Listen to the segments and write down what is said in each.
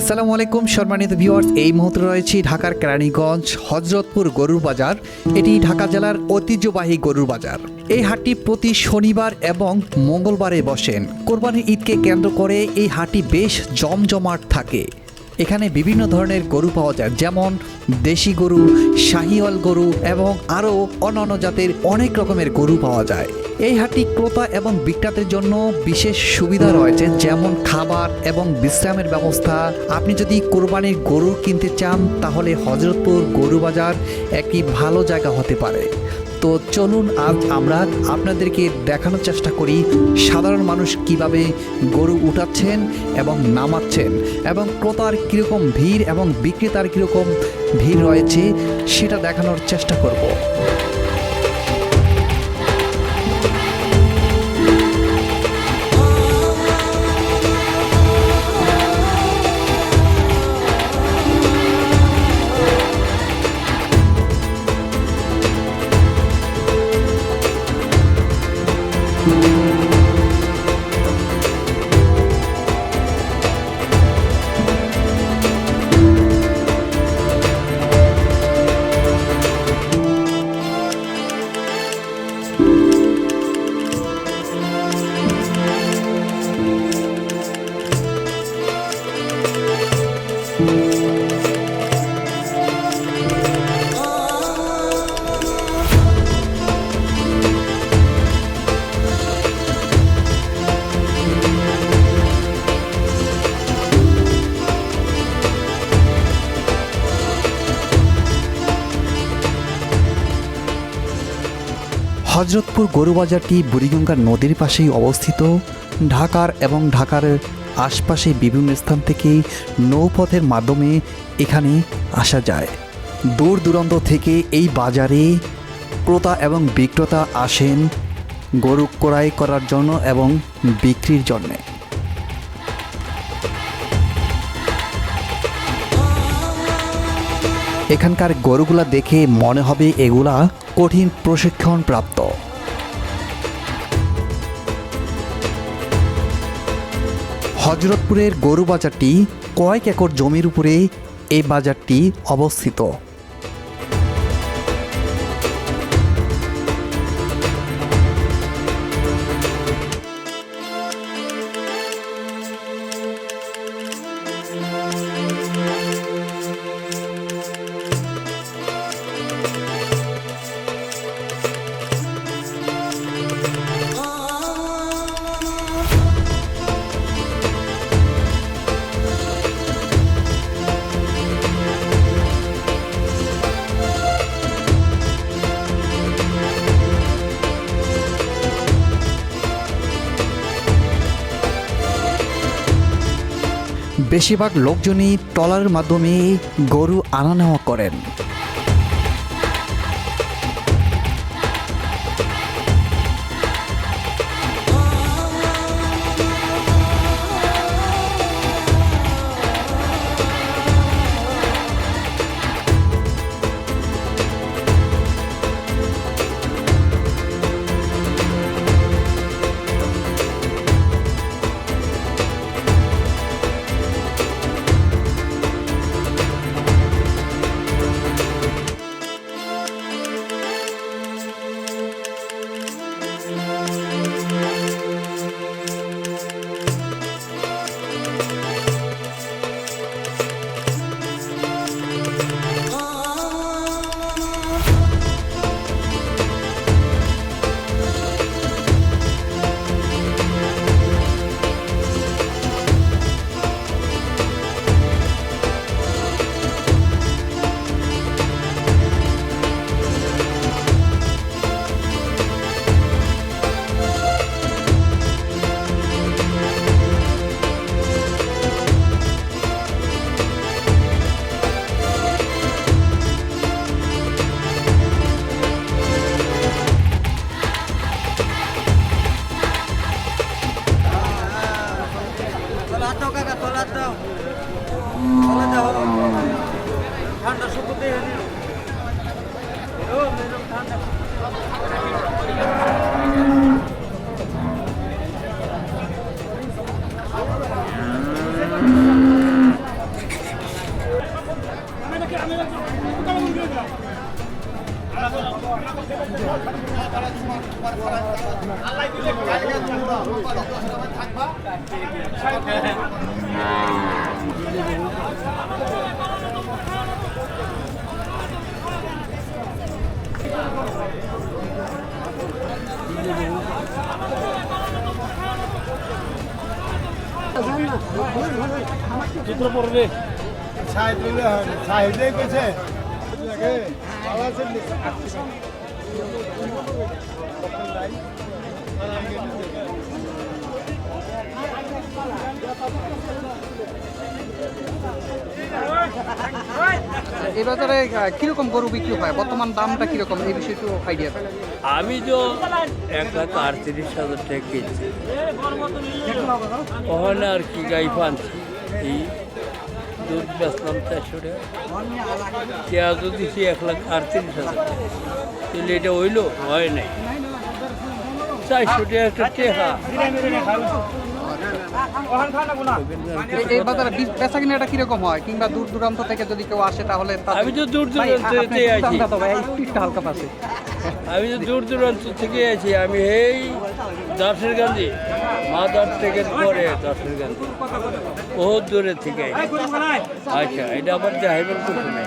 আসসালামু আলাইকুম, সম্মানিত ভিউয়ার্স এই মুহূর্তে রয়েছি ঢাকার কেরানীগঞ্জ, হজরতপুর গরুর বাজার। এটি ঢাকা জেলার ঐতিহ্যবাহী গরুর বাজার। এই হাটটি প্রতি শনিবার এবং মঙ্গলবারে বসেন। কোরবানির ঈদকে কেন্দ্র করে এই হাটটি বেশ জমজমাট থাকে। এখানে বিভিন্ন ধরনের গরু পাওয়া যায়, যেমন দেশি গরু, শাহিওয়াল গরু এবং আরও অন্যান্য জাতের অনেক রকমের গরু পাওয়া যায়। এই হাটটি ক্রেতা এবং বিক্রেতাদের জন্য বিশেষ সুবিধা রয়েছে, যেমন খাবার এবং বিশ্রামের ব্যবস্থা। আপনি যদি কোরবানির গরু কিনতে চান, তাহলে হজরতপুর গরু বাজার একটি ভালো জায়গা হতে পারে। তো চলুন আজ আমরা আপনাদেরকে দেখানোর চেষ্টা করি সাধারণ মানুষ কীভাবে গরু উঠাচ্ছেন এবং নামাচ্ছেন এবং ক্রেতার কীরকম ভিড় এবং বিক্রেতার কীরকম ভিড় রয়েছে সেটা দেখানোর চেষ্টা করব। হজরতপুর গরু বাজারটি বুড়িগঙ্গা নদীর পাশেই অবস্থিত। ঢাকার এবং ঢাকার আশপাশে বিভিন্ন স্থান থেকে নৌপথের মাধ্যমে এখানে আসা যায়। দূর দূরান্ত থেকে এই বাজারে ক্রেতা এবং বিক্রেতা আসেন গরু ক্রয় করার জন্য এবং বিক্রির জন্যে। এখানকার গরুগুলা দেখে মনে হবে এগুলা কঠিন প্রশিক্ষণ প্রাপ্ত হজরতপুরের গরু বাজারটি কয়েক একর জমির উপরে এই বাজারটি অবস্থিত। বেশিরভাগ লোকজনই ট্রলারের মাধ্যমে গরু আনা নেওয়া করেন। ভিতরে পড়বে সাহেব সাহেবই কইছে ভালো এই কীরকম গরু বিক্রি হয়? বর্তমান দামটা কীরকম? এই বিষয়ে একটু আইডিয়া আমি তো এক লাখ আটত্রিশ হাজার টাকা কিনছি ওখানে আর কি গাই পানছি? এই দুধ বেচলাম চারশো টাকা। পেঁয়াজ দিছি এক লাখ আটত্রিশ হাজার টাকা এটা হইল? হয় নাই। চারশো টাকা একটা টেহা। এই বাজারে বেচা কিনাটা কীরকম হয়? কিংবা দূর দূরান্ত থেকে যদি কেউ আসে তাহলে আমি তো দূর দূরান্ত থেকে হালকা পাশে। আমি তো দূর দূরান্ত থেকে আছি আমি এই দাসের গান্ধী মাদার থেকে পরে দাসের গান্ধী বহুত দূরে থেকে আচ্ছা এটা আবার কিছু নাই।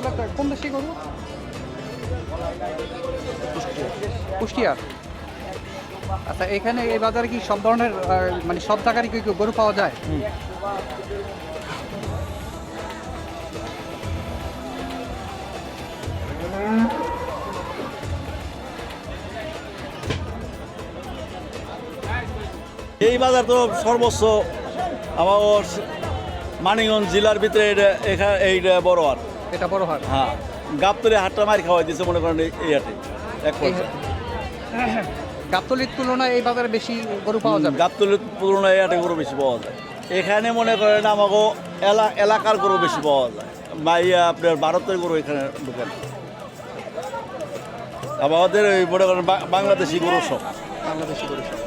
এগুলো কোন দেশে গরু? কুষ্টিয়ার আচ্ছা এখানে এই বাজারে কি সব ধরনের মানে সব জায়গারই কি গরু পাওয়া যায়? এই বাজার তো সর্বোচ্চ আমার মানিগঞ্জ জেলার ভিতরে এটা এখানে এইটা বড় হাট এটা বড় হাট। হ্যাঁ গাবতলে হাটটা মারি খাওয়াই দিচ্ছে মনে করেন এই- হাটে এক গাবতলির তুলনায় এই বাজারে বেশি গরু পাওয়া গাবতলের তুলনায় এই হাটে গরু বেশি পাওয়া যায়। এখানে মনে করেন আমাকে এলা এলাকার গরু বেশি পাওয়া যায়। মাইয়া আপনার ভারতের গরু এখানে ঢুকেন। আমাদের ওই মনে করেন বাংলাদেশি গরু সব। বাংলাদেশি গরু সব।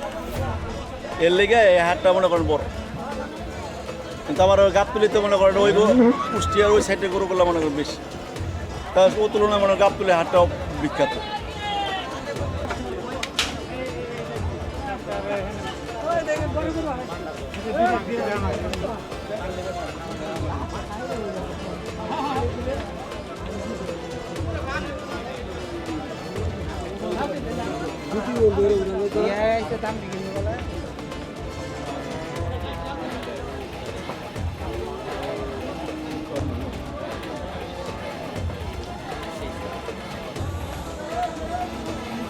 এর লেগে এই হাটটা মনে করেন বড়। কিন্তু আমার ওই গাবতলিতে মনে করেন ওই কুষ্টিয়ার ওই সাইডে গরুগুলো মনে করেন বেশি। তা ও তুলনায় মনে গাবতলি হাটটাও বিখ্যাত।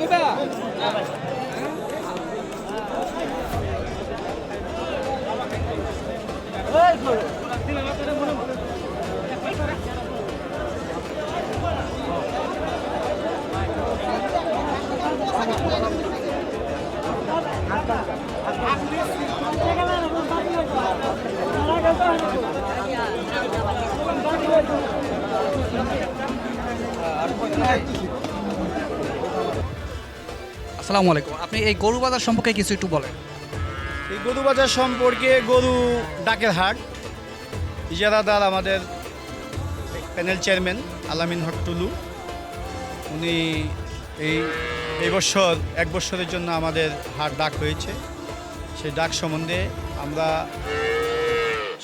이 거. আসসালামু আলাইকুম। আপনি এই গরু বাজার সম্পর্কে কিছু একটু বলেন। এই গরু বাজার সম্পর্কে গরু ডাকের হাট। ইজারাদার আমাদের প্যানেল চেয়ারম্যান আলামিন হক টুলু। উনি এই এই বছর, এক বছরের জন্য আমাদের হাট ডাক হয়েছে। সেই ডাক সম্বন্ধে আমরা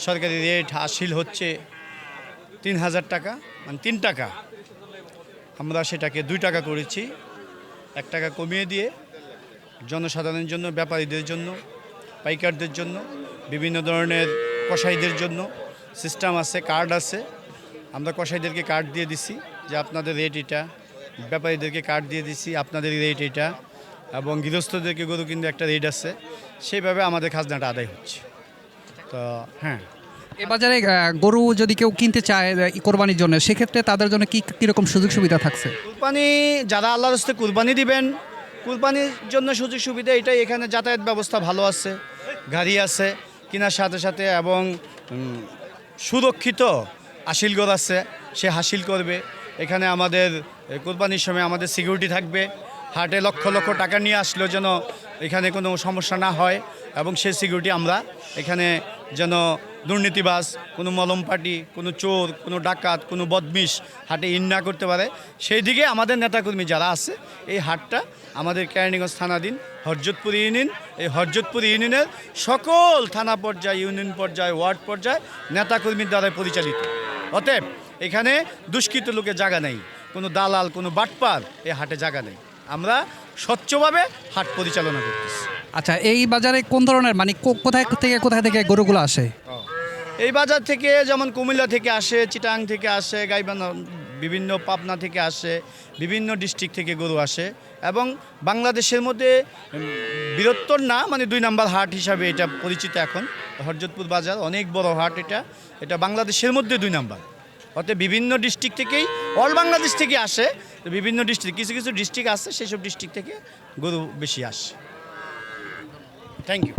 সরকারি রেট হাসিল হচ্ছে তিন হাজার টাকা মানে তিন টাকা। আমরা সেটাকে দুই টাকা করেছি। এক টাকা কমিয়ে দিয়ে জনসাধারণের জন্য, ব্যাপারীদের জন্য, পাইকারদের জন্য, বিভিন্ন ধরনের কসাইদের জন্য সিস্টেম আছে কার্ড আছে। আমরা কসাইদেরকে কার্ড দিয়ে দিছি যে আপনাদের রেট এটা, ব্যাপারীদেরকে কার্ড দিয়ে দিছি আপনাদের রেট এটা এবং গৃহস্থদেরকে গরু কিন্তু একটা রেট আছে। সেইভাবে আমাদের খাজনাটা আদায় হচ্ছে। তো হ্যাঁ। এ বাজারে গরু যদি কেউ কিনতে চায় কোরবানির জন্য, সেক্ষেত্রে তাদের জন্য কি কীরকম সুযোগ সুবিধা থাকছে? কোরবানি, যারা আল্লাহর হস্তে কুরবানি দিবেন, কুরবানির জন্য সুযোগ সুবিধা এটাই, এখানে যাতায়াত ব্যবস্থা ভালো আছে, গাড়ি আছে, কেনার সাথে সাথে এবং সুরক্ষিত হাসিলগড় আছে, সে হাসিল করবে। এখানে আমাদের কুরবানির সময় আমাদের সিকিউরিটি থাকবে। হাটে লক্ষ লক্ষ টাকা নিয়ে আসলেও যেন এখানে কোনো সমস্যা না হয়, এবং সেই সিকিউরিটি আমরা এখানে যেন দুর্নীতিবাজ, কোনো মলম পার্টি কোনো চোর, কোনো ডাকাত, কোনো বদমিশ হাটে ইন না করতে পারে। সেই দিকে আমাদের নেতাকর্মী যারা আছে, এই হাটটা আমাদের কেরানীগঞ্জ থানাধীন হরজতপুর ইউনিয়ন, এই হরজতপুর ইউনিয়নের সকল থানা পর্যায়ে, ইউনিয়ন পর্যায়ে, ওয়ার্ড পর্যায়ে নেতাকর্মীর দ্বারা পরিচালিত। অতএব এখানে দুষ্কৃত লোকের জায়গা নেই, কোনো দালাল, কোনো বাটপার এই হাটে জায়গা নেই। আমরা স্বচ্ছভাবে হাট পরিচালনা করতেছি। আচ্ছা এই বাজারে কোন ধরনের মানে কোথায় থেকে কোথায় থেকে গরুগুলো আসে? এই বাজার থেকে, যেমন কুমিল্লা থেকে আসে, চিটাং থেকে আসে, গাইবান্ধা, বিভিন্ন পাবনা থেকে আসে, বিভিন্ন ডিস্ট্রিক্ট থেকে গরু আসে এবং বাংলাদেশের মধ্যে বৃহত্তর না মানে দুই নাম্বার হাট হিসাবে এটা পরিচিত এখন। হরজতপুর বাজার, অনেক বড় হাট এটা। এটা বাংলাদেশের মধ্যে দুই নাম্বার। অর্থাৎ বিভিন্ন ডিস্ট্রিক্ট থেকেই অল বাংলাদেশ থেকে আসে, তো বিভিন্ন ডিস্ট্রিক্ট কিছু কিছু ডিস্ট্রিক্ট আসে সেসব ডিস্ট্রিক্ট থেকে গরু বেশি আসে। Thank you